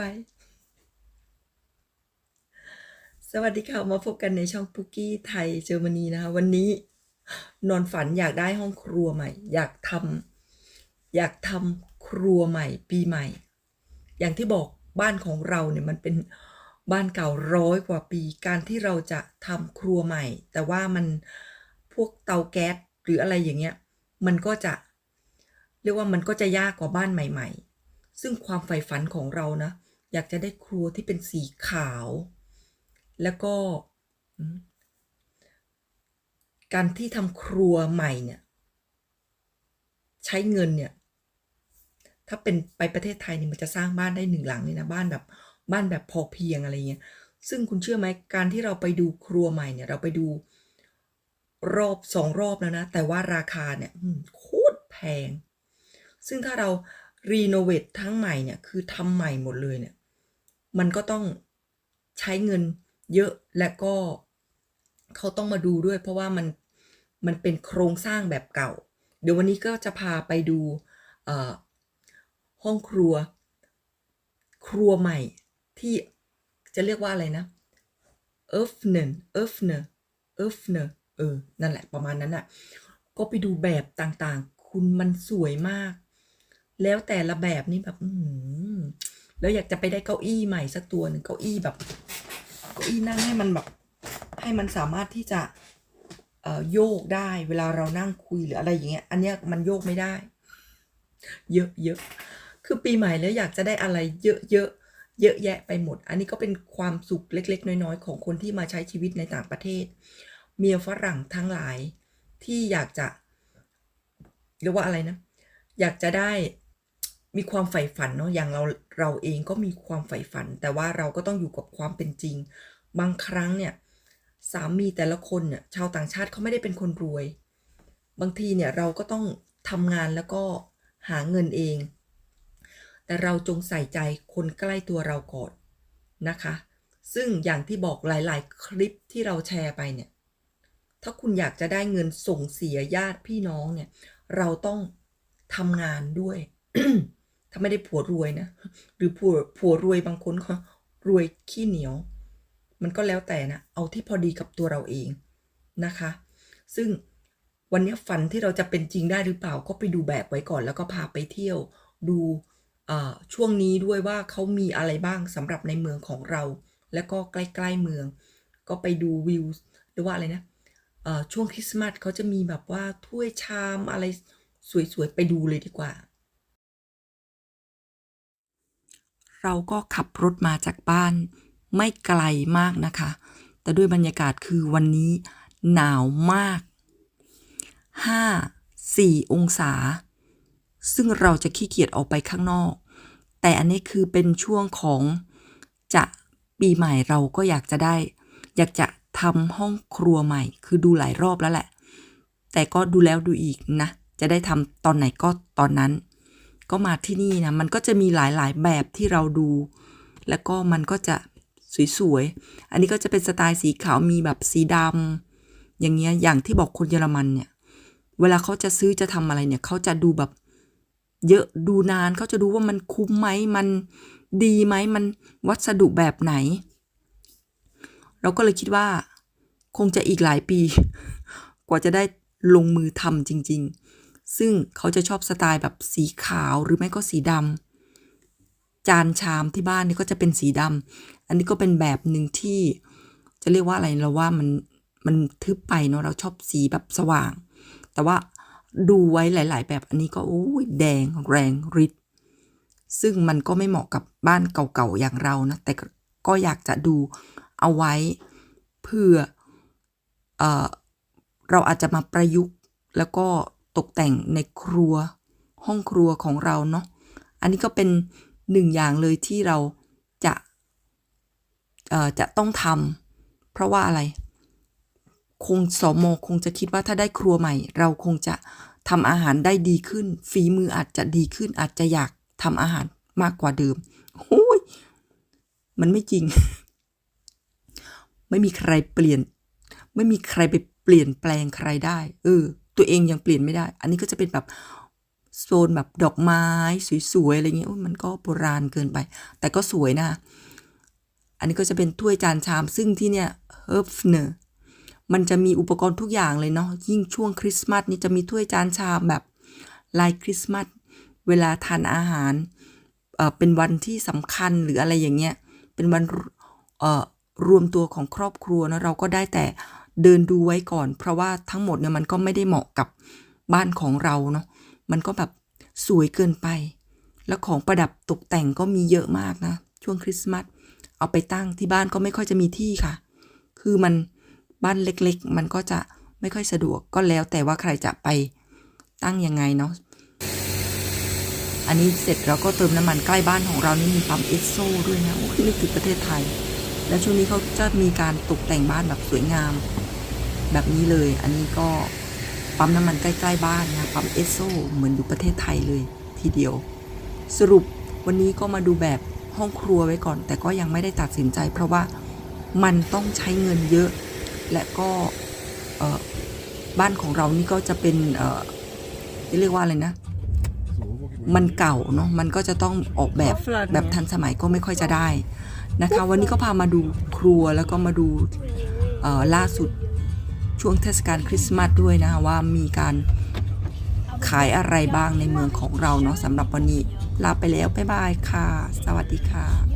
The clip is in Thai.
ไปสวัสดีค่ะ มาพบกันในช่องปุกกี้ไทยเจอร์มนีนะคะ วันนี้นอนฝันอยากได้ห้องครัวใหม่ อยากทำอยากทำครัวใหม่ ปีใหม่ อย่างที่บอกบ้านของเราเนี่ยมันเป็นบ้านเก่าร้อยกว่าปี การที่เราจะทำครัวใหม่ แต่ว่ามันพวกเตาแก๊สหรืออะไรอย่างเงี้ย มันก็จะเรียกว่ามันก็จะยากกว่าบ้านใหม่ ๆ ซึ่งความใฝ่ฝันของเรานะ อยากจะได้ครัวที่เป็นสีขาว แล้วก็ การที่ทำครัวใหม่เนี่ย ใช้เงินเนี่ย ถ้าเป็นไปประเทศไทยเนี่ยมันจะสร้างบ้านได้หนึ่งหลังเลยนะบ้านแบบบ้านแบบพอเพียงอะไรเงี้ย ซึ่งคุณเชื่อไหมการที่เราไปดูครัวใหม่เนี่ย เราไปดูรอบสองรอบแล้วนะ แต่ว่าราคาเนี่ยโคตรแพง ซึ่งถ้าเรารีโนเวททั้งใหม่เนี่ย คือทำใหม่หมดเลยเนี่ย มันก็ต้องใช้เงินเยอะและก็เขาต้องมาดูด้วย เพราะว่ามันมันเป็นโครงสร้างแบบเก่า เดี๋ยววันนี้ก็จะพาไปดูห้องครัว ครัวใหม่ที่จะเรียกว่าอะไรนะ ö f n e n ö f n e ö f n e เนออ นั่นแหละประมาณนั้นอะ ก็ไปดูแบบต่างๆ คุณมันสวยมาก แล้วแต่ละแบบนี่แบบ อื แล้วอยากจะไปได้เก้าอี้ใหม่สักตัวหนึ่งเก้าอี้แบบเก้าอี้นั่งให้มันแบบให้มันสามารถที่จะเอ่อโยกได้ เวลาเรานั่งคุยหรืออะไรอย่างเงี้ย อันเนี้ยมันโยกไม่ได้ เยอะเยอะคือปีใหม่แล้วอยากจะได้อะไรเยอะเยอะเยอะแยะไปหมด อันนี้ก็เป็นความสุขเล็ก ๆ น้อยๆ ของคนที่มาใช้ชีวิตในต่างประเทศ เมียฝรั่งทั้งหลายที่อยากจะเรียกว่าอะไรนะ อยากจะได้ มีความใฝ่ฝันเนาะอย่างเราเราเองก็มีความใฝ่ฝัน แต่ว่าเราก็ต้องอยู่กับความเป็นจริง บางครั้งเนี่ยสามีแต่ละคนเนี่ยชาวต่างชาติเขาไม่ได้เป็นคนรวย บางทีเนี่ยเราก็ต้องทำงานแล้วก็หาเงินเอง แต่เราจงใส่ใจคนใกล้ตัวเราก่อนนะคะ ซึ่งอย่างที่บอกหลาย ๆ คลิปที่เราแชร์ไปเนี่ย ถ้าคุณอยากจะได้เงินส่งเสียญาติพี่น้องเนี่ย เราต้องทำงานด้วย ถ้าไม่ได้ผัวรวยนะ หรือผัวผัวรวยบางคนก็รวยขี้เหนียว มันก็แล้วแต่นะ เอาที่พอดีกับตัวเราเองนะคะ ซึ่งวันนี้ฝันที่เราจะเป็นจริงได้หรือเปล่าก็ไปดูแบบไว้ก่อน แล้วก็พาไปเที่ยวดูช่วงนี้ด้วยว่าเขามีอะไรบ้างสำหรับในเมืองของเรา แล้วก็ใกล้ๆเมือง ก็ไปดูวิวหรือว่าอะไรนะช่วงคริสต์มาสเขาจะมีแบบว่าถ้วยชามอะไรสวยๆ ไปดูเลยดีกว่า เราก็ขับรถมาจากบ้านไม่ไกลมากนะคะ แต่ด้วยบรรยากาศคือวันนี้หนาวมาก 5 4 องศา ซึ่งเราจะขี้เกียจออกไปข้างนอก แต่อันนี้คือเป็นช่วงของจะปีใหม่เราก็อยากจะได้ อยากจะทำห้องครัวใหม่ คือดูหลายรอบแล้วแหละ แต่ก็ดูแล้วดูอีกนะ จะได้ทำตอนไหนก็ตอนนั้น ก็มาที่นี่นะ มันก็จะมีหลายๆแบบที่เราดู แล้วก็มันก็จะสวยๆ อันนี้ก็จะเป็นสไตล์สีขาวมีแบบสีดำอย่างเงี้ย อย่างที่บอกคนเยอรมันเนี่ย เวลาเขาจะซื้อจะทำอะไรเนี่ย เขาจะดูแบบเยอะดูนานเขาจะดูว่ามันคุ้มไหมมันดีไหมมันวัสดุแบบไหน เราก็เลยคิดว่า คงจะอีกหลายปี กว่าจะได้ลงมือทำจริง ๆ ซึ่งเขาจะชอบสไตล์แบบสีขาวหรือไม่ก็สีดำจานชามที่บ้านนี่ก็จะเป็นสีดำอันนี้ก็เป็นแบบหนึ่งที่จะเรียกว่าอะไรเราว่ามันมันทึบไปเนาะเราชอบสีแบบสว่าง แต่ว่าดูไว้หลาย ๆ แบบอันนี้ก็โอ้ยแดงแรงฤทธิ์ซึ่งมันก็ไม่เหมาะกับบ้านเก่าๆอย่างเรานะ แต่ก็อยากจะดูเอาไว้เพื่อเอเราอาจจะมาประยุกต์แล้วก็ ตกแต่งในครัวห้องครัวของเราเนาะ อันนี้ก็เป็นหนึ่งอย่างเลยที่เราจะจะต้องทำเพราะว่าอะไร คงสมคงจะคิดว่าถ้าได้ครัวใหม่ เราคงจะทำอาหารได้ดีขึ้น ฝีมืออาจจะดีขึ้นอาจจะอยากทำอาหารมากกว่าเดิมโอ้ยมันไม่จริง ไม่มีใครเปลี่ยน ไม่มีใครไปเปลี่ยนแปลงใครได้ เออ ตัวเองยังเปลี่ยนไม่ได้ อันนี้ก็จะเป็นแบบโซนแบบดอกไม้สวยๆอะไรเงี้ยมันก็โบราณเกินไป แต่ก็สวยนะ อันนี้ก็จะเป็นถ้วยจานชามซึ่งที่เนี่ยเฮิร์ฟเนอร์มันจะมีอุปกรณ์ทุกอย่างเลยเนาะยิ่งช่วงคริสต์มาสนี่จะมีถ้วยจานชามแบบลายคริสต์มาสเวลาทานอาหารเอ่อเป็นวันที่สำคัญหรืออะไรอย่างเงี้ยเป็นวันเอ่อรวมตัวของครอบครัวนะเราก็ได้แต่ เดินดูไว้ก่อน เพราะว่าทั้งหมดเนี่ยมันก็ไม่ได้เหมาะกับบ้านของเราเนาะมันก็แบบสวยเกินไป แล้วของประดับตกแต่งก็มีเยอะมากนะ ช่วงคริสต์มาสเอาไปตั้งที่บ้านก็ไม่ค่อยจะมีที่ค่ะ คือมันบ้านเล็กๆ มันก็จะไม่ค่อยสะดวกก็แล้วแต่ว่าใครจะไปตั้งยังไงเนาะอันนี้เสร็จเราก็เติมน้ำมันใกล้บ้านของเรานี่มีปั๊มเอสโซด้วยนะโอ้ยนึกถึงประเทศไทย แล้วช่วงนี้เขาจะมีการตกแต่งบ้านแบบสวยงาม แบบนี้เลย อันนี้ก็ปั๊มน้ำมันใกล้ๆบ้านนะปั๊มเอสโซเหมือนอยู่ประเทศไทยเลยทีเดียว สรุปวันนี้ก็มาดูแบบห้องครัวไว้ก่อน แต่ก็ยังไม่ได้ตัดสินใจ เพราะว่ามันต้องใช้เงินเยอะ และก็เอ่อบ้านของเรานี่ก็จะเป็นเอ่อเรียกว่าอะไรนะ มันเก่าเนาะมันก็จะต้องออกแบบแบบทันสมัยก็ไม่ค่อยจะได้นะคะ วันนี้ก็พามาดูครัวแล้วก็มาดูเอ่อล่าสุด ช่วงเทศกาลคริสต์มาสด้วยนะคะว่ามีการขายอะไรบ้างในเมืองของเราเนาะสำหรับวันนี้ลาไปแล้ว บ๊ายบายค่ะ สวัสดีค่ะ